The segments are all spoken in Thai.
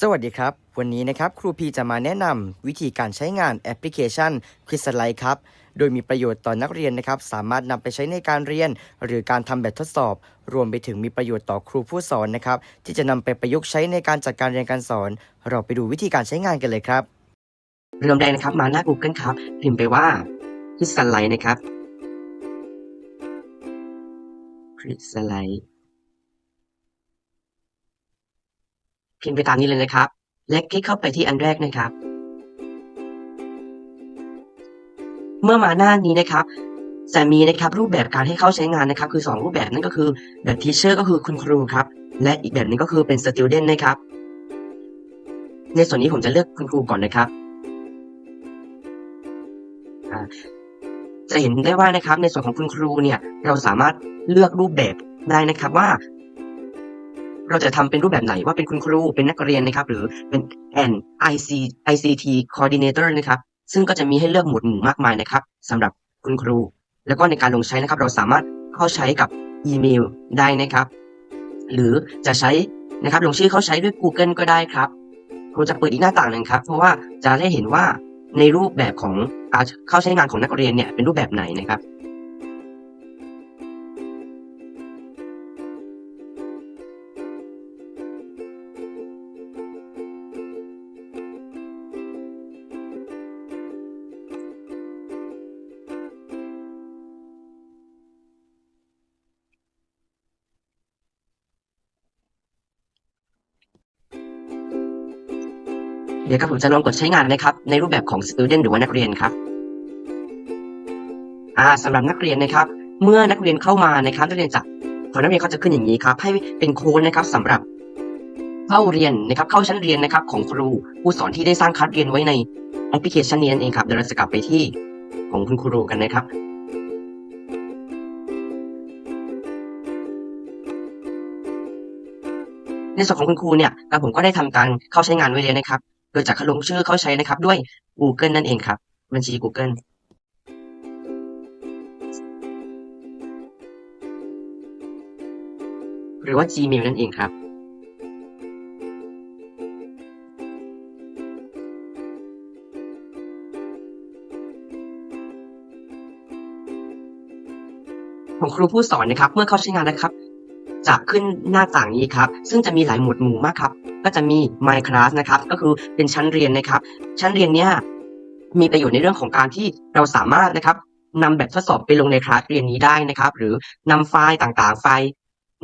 สวัสดีครับ วันนี้นะครับครูพีจะมาแนะนำวิธีการใช้งานแอปพลิเคชัน q u i z l i ครับ โดยมีประโยชน์ต่อนักเรียนนะครับ สามารถนำไปใช้ในการเรียน หรือการทำแบบทดสอบ รวมไปถึงมีประโยชน์ต่อครูผู้สอนนะครับ ที่จะนำไปประยุกต์ใช้ในการจัดการเรียนการสอน เราไปดูวิธีการใช้งานกันเลยครับเริ่มแรกนะครับมาหน้า Google ครับ พิมพ์ไปว่า c r y s t a l i นะครับ c r y s t a l l i พิมพ์ไปตามนี้เลยนะครับ และคลิกเข้าไปที่อันแรกนะครับ เมื่อมาหน้านี้นะครับจะมีนะครับรูปแบบการให้เข้าใช้งานนะครับ คือ 2 รูปแบบนั่นก็คือแบบ teacher ก็คือคุณครูครับและอีกแบบนึงก็คือเป็น student นะครับ ในส่วนนี้ผมจะเลือกคุณครูก่อนนะครับจะเห็นได้ว่านะครับในส่วนของคุณครูเนี่ยเราสามารถเลือกรูปแบบได้นะครับว่า เราจะทำเป็นรูปแบบไหนว่าเป็นคุณครูเป็นนักเรียนนะครับ หรือเป็น an IC ICT coordinator นะครับ ซึ่งก็จะมีให้เลือกหมวดหมู่มากมายนะครับสำหรับคุณครู แล้วก็ในการลงใช้นะครับ เราสามารถเข้าใช้กับอีเมลได้นะครับ หรือจะใช้นะครับลงชื่อเข้าใช้ด้วย Google ก็ได้ครับครูจะเปิดอีกหน้าต่างหนึ่งครับ เพราะว่าจะได้เห็นว่าในรูปแบบของการเข้าใช้งานของนักเรียนเนี่ยเป็นรูปแบบไหนนะครับ เดี๋ยวครับผมจะลองกดใช้งานนะครับ ในรูปแบบของ student หรือว่านักเรียนครับอ่าสำหรับนักเรียนนะครับ เมื่อนักเรียนเข้ามานะครับนักเรียนจะพอนักเรียนเขาจะขึ้นอย่างนี้ครับ ให้เป็นโค้ดนะครับสำหรับเข้าเรียนนะครับ เข้าชั้นเรียนนะครับ ของครูผู้สอนที่ได้สร้างคัดเรียนไว้ในแอปพลิเคชันนี้นั่นเองครับเดี๋ยวเราจะกลับไปที่ของคุณครูกันนะครับในส่วนของคุณครูเนี่ยครับผมก็ได้ทำการเข้าใช้งานไว้เลยนะครับ ดยจากลงชื่อเขาใช้นะครับด้วย Google นั่นเองครับ บัญชี Google หรือว่า Gmail นั่นเองครับ ของครูผู้สอนนะครับ เมื่อเขาใช้งานนะครับจะขึ้นหน้าต่างนี้ครับ ซึ่งจะมีหลายหมวดหมู่มากครับ ก็จะมี My Class นะครับ ก็คือเป็นชั้นเรียนนะครับ ชั้นเรียนเนี้ยมีประโยชน์ในเรื่องของการที่เราสามารถนะครับนำแบบทดสอบไปลงในคลาสเรียนนี้ได้นะครับ หรือนำไฟล์ต่างๆ ไฟล์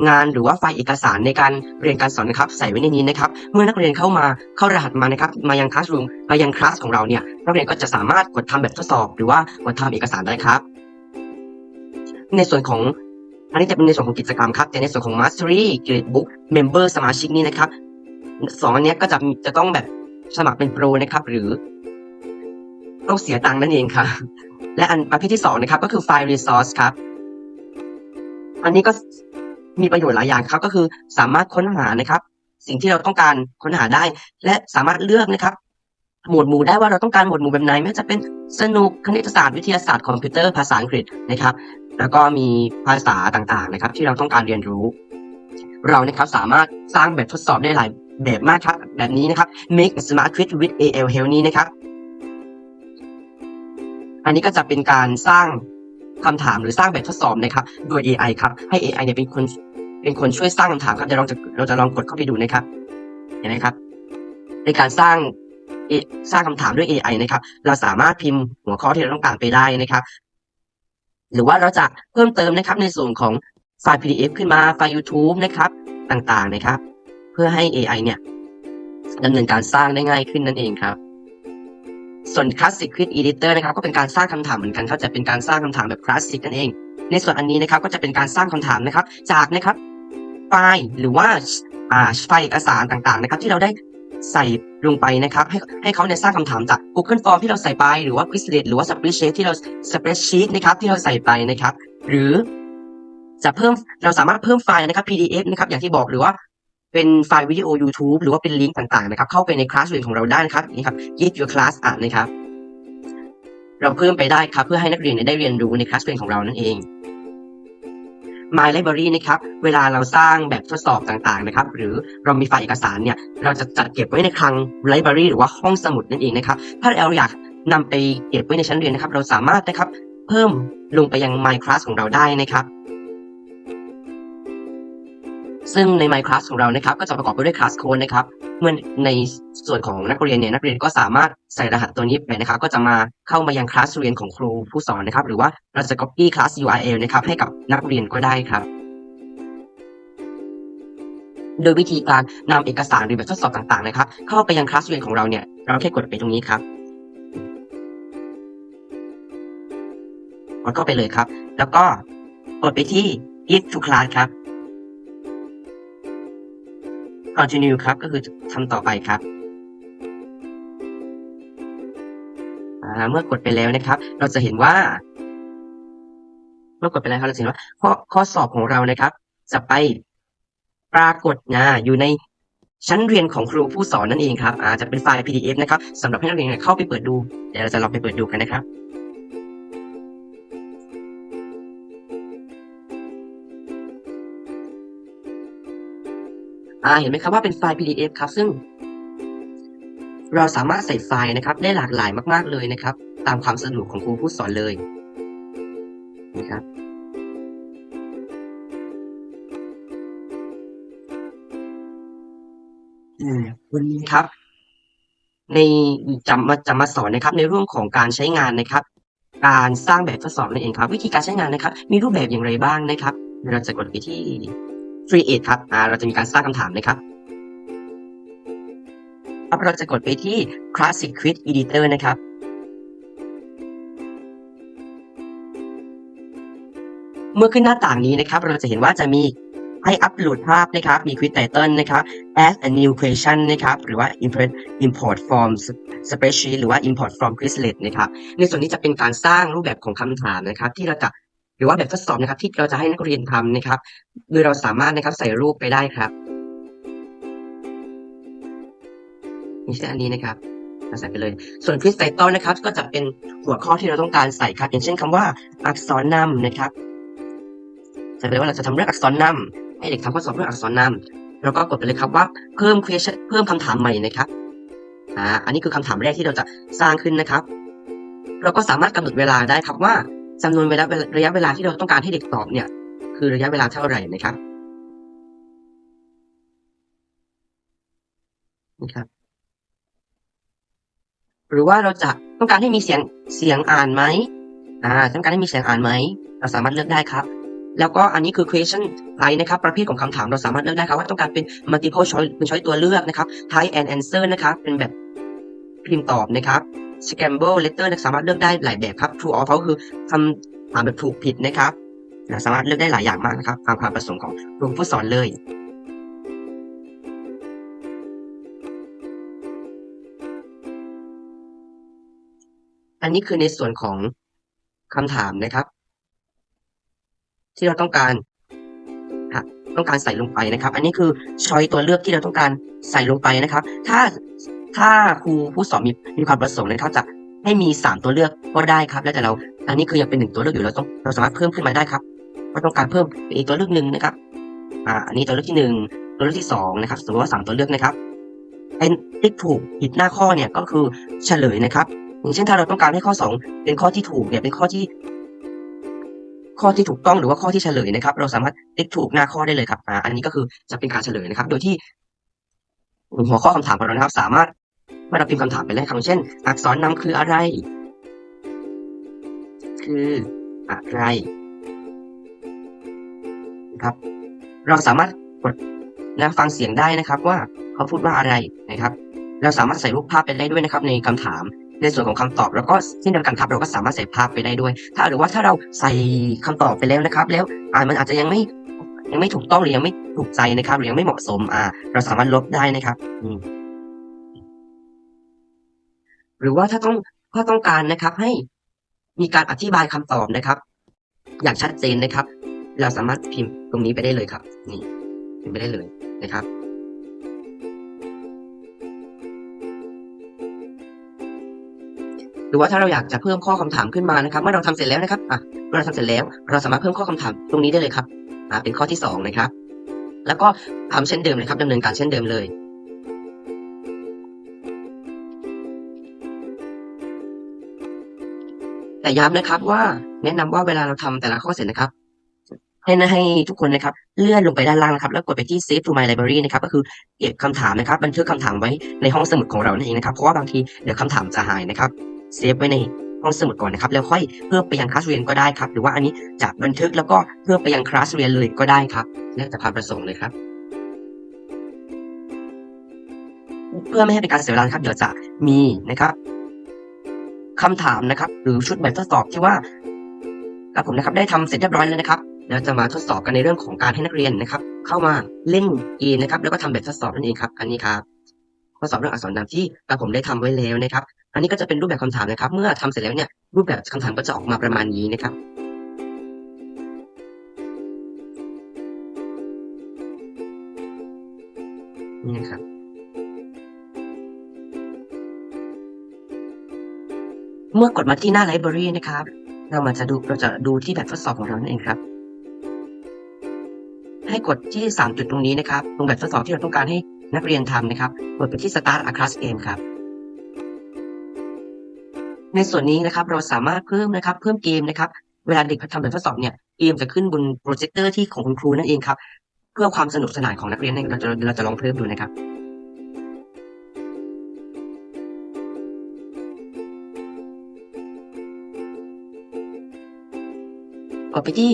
งานหรือว่าไฟล์เอกสารในการเรียนการสอนนะครับ ใส่ไว้ในนี้นะครับ เมื่อนักเรียนเข้ามาเข้ารหัสมานะครับ มายังคลาสรูมมายังคลาสของเราเนี่ยนักเรียนก็จะสามารถกดทำแบบทดสอบ หรือว่ากดทำเอกสารได้ครับ ในส่วนของอันนี้จะเป็นในส่วนของกิจกรรมครับแต่ในส่วนของ Mastery Grade Book Member สมาชิกนี่นะครับ สองอันนี้ก็จะจะต้องแบบสมัครเป็นโปรนะครับ หรือต้องเสียตังค์นั่นเองครับ และอันประเภทที่สองนะครับ ก็คือ File Resource ครับ อันนี้ก็มีประโยชน์หลายอย่างครับ ก็คือสามารถค้นหานะครับ สิ่งที่เราต้องการค้นหาได้ และสามารถเลือกนะครับ หมวดหมู่ได้ว่าเราต้องการหมวดหมู่แบบไหนไม่ว่าจะเป็นสนุกคณิตศาสตร์วิทยาศาสตร์คอมพิวเตอร์ภาษาอังกฤษนะครับ แล้วก็มีภาษาต่างๆนะครับ ที่เราต้องการเรียนรู้ เรานะครับสามารถสร้างแบบทดสอบได้หลาย แบบมากครับแบบนี้นะครับ make smart quiz with AL Help นี้นะครับ อันนี้ก็จะเป็นการสร้างคำถามหรือสร้างแบบทดสอบนะครับ โดย AI ครับให้ AI เนี่ยเป็นคนเป็นคนช่วยสร้างคำถามครับเดี๋ยวเราจะเราจะลองกดเข้าไปดูนะครับ เห็นไหมครับ ในการสร้างสร้างคำถามด้วย AI นะครับ เราสามารถพิมพ์หัวข้อที่เราต้องการไปได้นะครับ หรือว่าเราจะเพิ่มเติมนะครับในส่วนของไฟล์ PDF ขึ้นมาไฟล์ YouTube นะครับ ต่างๆนะครับ เพื่อให้ AI เนี่ยดำเนินการสร้างได้ง่ายขึ้นนั่นเองครับ ส่วน Classic Quiz Editor นะครับก็เป็นการสร้างคำถามเหมือนกันเขาจะเป็นการสร้างคำถามแบบคลาสสิกนั่นเอง ในส่วนอันนี้นะครับก็จะเป็นการสร้างคำถามนะครับ จากนะครับไฟล์หรือว่าอ่าไฟล์เอกสารต่างๆนะครับ ที่เราได้ใส่ลงไปนะครับ ให้ให้เขาเนี่ยสร้างคำถามจาก Google Form ที่เราใส่ไปหรือว่า Quizlet หรือว่า Spreadsheet ที่เรา Spreadsheet นะครับที่เราใส่ไปนะครับ หรือจะเพิ่มเราสามารถเพิ่มไฟล์นะครับ PDF นะครับอย่างที่บอกหรือว่า เป็นไฟล์วิดีโอ YouTube หรือว่าเป็นลิงก์ต่างๆนะครับเข้าไปในคลาสเรียนของเราได้นะครับนี่ครับ Give your class อะนะครับ เราเพิ่มไปได้ครับเพื่อให้นักเรียนได้เรียนรู้ในคลาสเรียนของเรานั่นเอง My Library นะครับ เวลาเราสร้างแบบทดสอบต่างๆนะครับ หรือเรามีไฟล์เอกสารเนี่ย เราจะจัดเก็บไว้ในคลัง Library หรือว่าห้องสมุดนั่นเองนะครับ ถ้าเราอยากนำไปเก็บไว้ในชั้นเรียนนะครับ เราสามารถนะครับ เพิ่มลงไปยัง My Class ของเราได้นะครับ ซึ่งใน My Class ของเรานะครับก็จะประกอบไปด้วย Class Code นะครับเมื่อในส่วนของนักเรียนเนี่ยนักเรียนก็สามารถใส่รหัสตัวนี้ไปนะครับก็จะมาเข้ามายังคลาสเรียนของครูผู้สอนนะครับ หรือว่าเราจะ copy class URL นะครับให้กับนักเรียนก็ได้ครับโดยวิธีการนำเอกสารหรือแบบทดสอบต่างๆนะครับ เข้าไปยังคลาสเรียนของเราเนี่ยเราแค่กดไปตรงนี้ครับกดเข้าไปเลยครับ แล้วก็กดไปที่ Give to class ครับ continue ครับก็คือทำต่อไปครับอ่าเมื่อกดไปแล้วนะครับ เราจะเห็นว่า เมื่อกดไปแล้วครับเราจะเห็นว่า ข้อข้อสอบของเรานะครับ จะไปปรากฏนะอยู่ในชั้นเรียนของครูผู้สอนนั่นเองครับอาจจะเป็นไฟล์ PDF นะครับสำหรับให้นักเรียนเข้าไปเปิดดู เดี๋ยวเราจะลองไปเปิดดูกันนะครับ เห็นไหมครับว่าเป็นไฟล์ PDF ครับ ซึ่ง เราสามารถใส่ไฟล์นะครับ ได้หลากหลายมาก ๆ เลยนะครับ ตามความสะดวกของครูผู้สอนเลยนะครับวันนี้ครับ ในจะมาจะมาสอนนะครับ ในเรื่องของการใช้งานนะครับ การสร้างแบบทดสอบนั่นเองครับ วิธีการใช้งานนะครับ มีรูปแบบอย่างไรบ้างนะครับเวเราจะกดไปที่ create ครับเราจะมีการสร้างคำถามนะครับครับเราจะกดไปที่ classic quiz editor นะครับเมื่อขึ้นหน้าต่างนี้นะครับ เราจะเห็นว่าจะมีให้อัปโหลดภาพนะครับ มี quiz title นะครับ add a new question นะครับ หรือว่า import import from spreadsheet หรือว่า import from quizlet นะครับ ในส่วนนี้จะเป็นการสร้างรูปแบบของคำถามนะครับ ที่เราจะ หรือว่าแบบทดสอบนะครับที่เราจะให้นักเรียนทำนะครับ โดยเราสามารถนะครับใส่รูปไปได้ครับนี่เช่นอันนี้นะครับเราใส่ไปเลย ส่วน quiz title นะครับ ก็จะเป็นหัวข้อที่เราต้องการใส่ครับ อย่างเช่นคำว่าอักษรนำนะครับใส่ไปเลยว่าเราจะทำเรื่องอักษรนำให้เด็กทำข้อสอบเรื่องอักษรนำแล้วก็กดไปเลยครับว่าเพิ่ม question เพิ่มคำถามใหม่นะครับอ่าอันนี้คือคำถามแรกที่เราจะสร้างขึ้นนะครับ เราก็สามารถกำหนดเวลาได้ครับว่า จำนวนเวลาระยะเวลาที่เราต้องการให้เด็กตอบเนี่ย คือระยะเวลาเท่าไหร่นะครับนะครับ หรือว่าเราจะต้องการให้มีเสียงเสียงอ่านไหมอ่าต้องการให้มีเสียงอ่านไหมเราสามารถเลือกได้ครับ แล้วก็อันนี้คือ question type นะครับ ประเภทของคำถามเราสามารถเลือกได้ครับว่าต้องการเป็น multiple choice เป็น choice ตัวเลือกนะครับ type and answer นะครับ เป็นแบบพิมพ์ตอบนะครับ scramble letter นะสามารถเลือกได้หลายแบบครับ true or false คือคำถามแบบถูกผิดนะครับนะสามารถเลือกได้หลายอย่างมากนะครับตามความประสงค์ของครูผู้สอนเลยอันนี้คือในส่วนของคำถามนะครับ ที่เราต้องการต้องการใส่ลงไปนะครับ อันนี้คือช้อยตัวเลือกที่เราต้องการใส่ลงไปนะครับ ถ้า ถ้าครูผู้สอนมีมีความประสงค์นะครับจะให้มีสามตัวเลือกก็ได้ครับ แล้วแต่เราอันนี้คือยังเป็นหนึ่งตัวเลือกอยู่เราต้องเราสามารถเพิ่มขึ้นมาได้ครับก็ต้องการเพิ่มอีกตัวเลือกหนึ่งนะครับอ่าอันนี้ตัวเลือกที่หนึ่งตัวเลือกที่สองนะครับสมมติว่าสามตัวเลือกนะครับเป็นติ๊กถูกผิดหน้าข้อเนี่ยก็คือเฉลยนะครับอย่างเช่นถ้าเราต้องการให้ข้อสองเป็นข้อที่ถูกเนี่ยเป็นข้อที่ ข้อที่ถูกต้องหรือว่าข้อที่เฉลยนะครับ เราสามารถติ๊กถูกหน้าข้อได้เลยครับอ่าอันนี้ก็คือจะเป็นการเฉลยนะครับ โดยที่หัวข้อคำถามของเรานะครับ สามารถ เมื่อเราพิมพ์คำถามไปแล้วครับอย่างเช่น อักษรนำคืออะไร คืออะไรนะครับ เราสามารถกดนะฟังเสียงได้นะครับว่าเขาพูดว่าอะไรนะครับ เราสามารถใส่รูปภาพไปได้ด้วยนะครับ ในคำถามในส่วนของคำตอบแล้วก็เช่นเดียวกันครับเราก็สามารถใส่ภาพไปได้ด้วย ถ้าหรือว่าถ้าเราใส่คำตอบไปแล้วนะครับ แล้วอ่ามันอาจจะยังไม่ยังไม่ถูกต้องหรือยังไม่ถูกใจนะครับ หรือยังไม่เหมาะสมอ่า เราสามารถลบได้นะครับ อืม หรือว่าถ้าต้องถ้าต้องการนะครับให้มีการอธิบายคำตอบนะครับ อย่างชัดเจนนะครับ เราสามารถพิมพ์ตรงนี้ไปได้เลยครับ นี่พิมพ์ไปได้เลยนะครับหรือว่าถ้าเราอยากจะเพิ่มข้อคำถามขึ้นมานะครับ เมื่อเราทำเสร็จแล้วนะครับอะเมื่อเราทำเสร็จแล้ว เราสามารถเพิ่มข้อคำถามตรงนี้ได้เลยครับอ่าเป็นข้อที่สองนะครับ แล้วก็ทำเช่นเดิมเลยครับดำเนินการเช่นเดิมเลย แต่ย้ำนะครับว่าแนะนำว่าเวลาเราทำแต่ละข้อเสร็จนะครับ ให้นะให้ทุกคนนะครับ เลื่อนลงไปด้านล่างนะครับ แล้วกดไปที่ save to my library นะครับ ก็คือเก็บคำถามนะครับ บันทึกคำถามไว้ในห้องสมุดของเรานั่นเองนะครับ เพราะว่าบางทีเดี๋ยวคำถามจะหายนะครับเซฟไว้ในห้องสมุดก่อนนะครับ แล้วค่อยเพิ่มไปยังคลาสเรียนก็ได้ครับ หรือว่าอันนี้จะบันทึกแล้วก็เพิ่มไปยังคลาสเรียนเลยก็ได้ครับแล้วแต่ความประสงค์เลยครับเพื่อไม่ให้เป็นการเสียเวลาครับเดี๋ยวจะมีนะครับ คำถามนะครับ หรือชุดแบบทดสอบที่ว่าครับผมนะครับได้ทำเสร็จเรียบร้อยแล้วนะครับเราจะมาทดสอบกันในเรื่องของการให้นักเรียนนะครับ เข้ามาเล่นเกมนะครับ แล้วก็ทำแบบทดสอบนั่นเองครับ อันนี้ครับทดสอบเรื่องอักษรนามที่กระผมได้ทำไว้แล้วนะครับ อันนี้ก็จะเป็นรูปแบบคำถามนะครับ เมื่อทำเสร็จแล้วเนี่ยรูปแบบคำถามก็จะออกมาประมาณนี้นะครับ มื่อกดมาที่หน้า library นะครับ เรามาจะดูเราจะดูที่แบบทดสอบของเรานั่นเองครับ ให้กดที่สามจุดตรงนี้นะครับตรงแบบทดสอบที่เราต้องการให้นักเรียนทำนะครับ กดไปที่ start a class game ครับ ในส่วนนี้นะครับเราสามารถเพิ่มนะครับ เพิ่มเกมนะครับ เวลาเด็กทำแบบทดสอบเนี่ยเกมจะขึ้นบนโปรเจคเตอร์ที่ของคุณครูนั่นเองครับ เพื่อความสนุกสนานของนักเรียนเราจะเราจะลองเพิ่มดูนะครับ ไปที่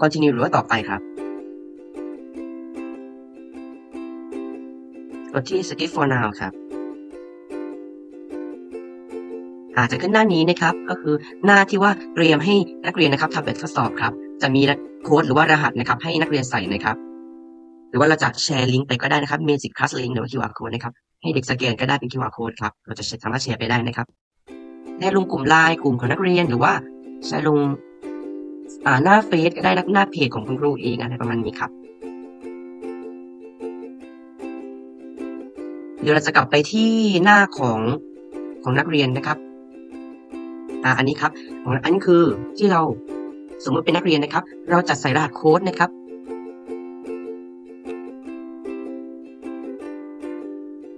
continue หรือว่าต่อไปครับ กดที่ skip for now ครับอาจจะขึ้นหน้านี้นะครับก็คือหน้าที่ว่าเตรียมให้นักเรียนนะครับทำแบบทดสอบครับ จะมีโค้ดหรือว่ารหัสนะครับ ให้นักเรียนใส่นะครับ หรือว่าเราจะแชร์ลิงก์ไปก็ได้นะครับ Magic Class Link หรือว่า QR code นะครับให้เด็กสแกนก็ได้เป็น QR code ครับเราจะสามารถแชร์ไปได้นะครับให้ลงกลุ่มไลน์กลุ่มของนักเรียนหรือว่าแชร์ลง หน้าเฟซก็ได้นะหน้าเพจของคุณครูเองอะไรประมาณนี้ครับ เดี๋ยวเราจะกลับไปที่หน้าของของนักเรียนนะครับอ่าอันนี้ครับของอันนี้คือที่เราสมมติเป็นนักเรียนนะครับ เราจะใส่รหัสโค้ดนะครับ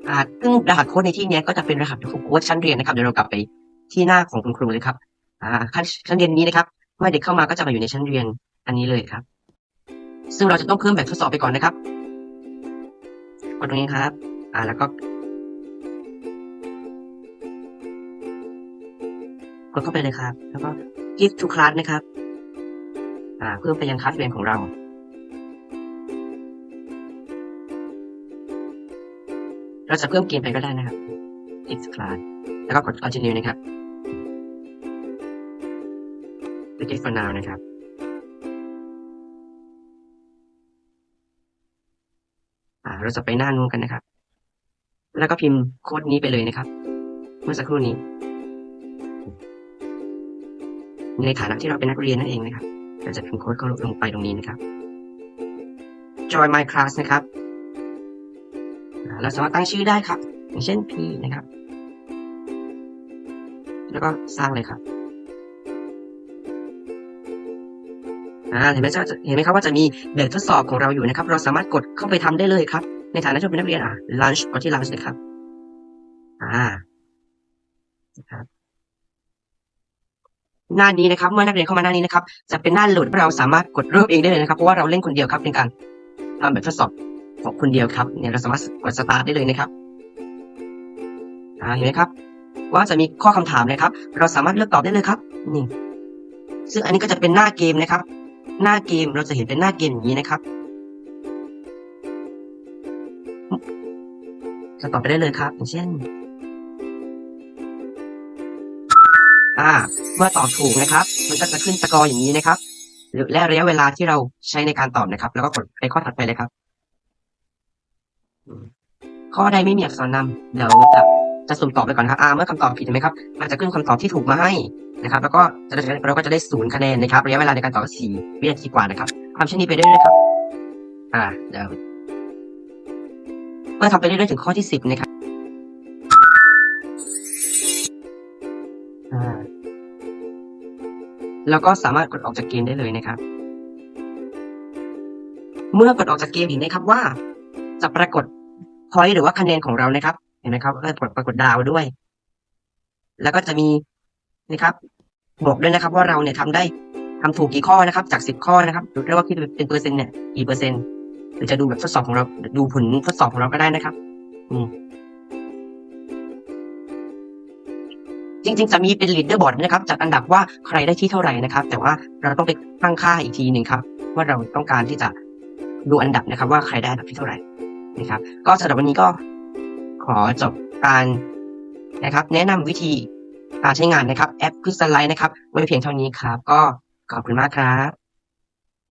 อ่าซึ่งรหัสโค้ดในที่นี้ก็จะเป็นรหัสของโค้ดชั้นเรียนนะครับ เดี๋ยวเรากลับไปที่หน้าของคุณครูเลยครับ อ่า ขั้นชั้นเรียนนี้นะครับ มื่อเด็กเข้ามาก็จะมาอยู่ในชั้นเรียนอันนี้เลยครับ ซึ่งเราจะต้องเพิ่มแบบทดสอบไปก่อนนะครับกดตรงนี้ครับ อ่าแล้วก็กดเข้าไปเลยครับ แล้วก็ give to class นะครับ อ่า เพิ่มไปยังคลาสเรียนของเราเราจะเพิ่มเกมไปก็ได้นะครับ give to class แล้วก็กด continue นะครับ give for now นะครับอ่าเราจะไปหน้านู้นกันนะครับ แล้วก็พิมพ์โค้ดนี้ไปเลยนะครับ เมื่อสักครู่นี้ ในฐานะที่เราเป็นนักเรียนนั่นเองนะครับ เราจะพิมพ์โค้ดเขาลงไปตรงนี้นะครับ join my class นะครับ เราสามารถตั้งชื่อได้ครับ อย่างเช่น P นะครับ แล้วก็สร้างเลยครับ อ่าเห็นไหมจะเห็นไหมครับว่าจะมีแบบทดสอบของเราอยู่นะครับ เราสามารถกดเข้าไปทำได้เลยครับ ในฐานะที่เป็นนักเรียนอะ lunch กดที่ lunch เลยครับ อ่านะครับหน้านี้นะครับ เมื่อนักเรียนเข้ามาหน้านี้นะครับ จะเป็นหน้าโหลดเราสามารถกดเริ่มเองได้เลยนะครับ เพราะว่าเราเล่นคนเดียวครับเป็นการทำแบบทดสอบของคนเดียวครับ เนี่ยเราสามารถกดสตาร์ทได้เลยนะครับอ่าเห็นไหมครับ ว่าจะมีข้อคำถามนะครับ เราสามารถเลือกตอบได้เลยครับนี่ซึ่งอันนี้ก็จะเป็นหน้าเกมนะครับ หน้าเกมเราจะเห็นเป็นหน้าเกมอย่างนี้นะครับจะตอบไปได้เลยครับ อย่างเช่น อ่า เมื่อตอบถูกนะครับ มันก็จะขึ้นสกอร์อย่างนี้นะครับหรือและระยะเวลาที่เราใช้ในการตอบนะครับ แล้วก็กดไปข้อถัดไปเลยครับ ข้อใดไม่มีอักษรนำเดี๋ยวจะ จะสุ่มตอบไปก่อนนะครับอ่าเมื่อคำตอบผิดเห็นไหมครับมันจะขึ้นคำตอบที่ถูกมาให้นะครับ แล้วก็จะได้เราก็จะได้ศูนย์คะแนนนะครับระยะเวลาในการตอบสี่วินาทีกว่านะครับทำเช่นนี้ไปเรื่อยๆครับ อ่าเดี๋ยวเมื่อทำไปเรื่อยๆถึงข้อที่สิบนะครับอ่าแล้วก็สามารถกดออกจากเกมได้เลยนะครับ เมื่อกดออกจากเกมเห็นไหมครับว่า จะปรากฏพอยต์หรือว่าคะแนนของเรานะครับ เห็นไหมครับก็ปรากฏดาวด้วย แล้วก็จะมีนะครับบอกด้วยนะครับ ว่าเราเนี่ยทำได้ทำถูกกี่ข้อนะครับ จากสิบข้อนะครับหรือว่าคิดเป็นเปอร์เซ็นต์เนี่ยกี่เปอร์เซ็นต์หรือจะดูแบบทดสอบของเราดูผลทดสอบของเราก็ได้นะครับ อืมจริงๆ จะมีเป็น leader board นะครับจัดอันดับว่าใครได้ที่เท่าไหร่นะครับ แต่ว่าเราต้องไปตั้งค่าอีกทีหนึ่งครับ ว่าเราต้องการที่จะดูอันดับนะครับ ว่าใครได้อันดับที่เท่าไหร่นะครับ ก็สำหรับวันนี้ก็ ขอจบการนะครับ แนะนำวิธีการใช้งานนะครับ แอป Crystallight นะครับไว้เพียงเท่านี้ครับ ก็ขอบคุณมากครับ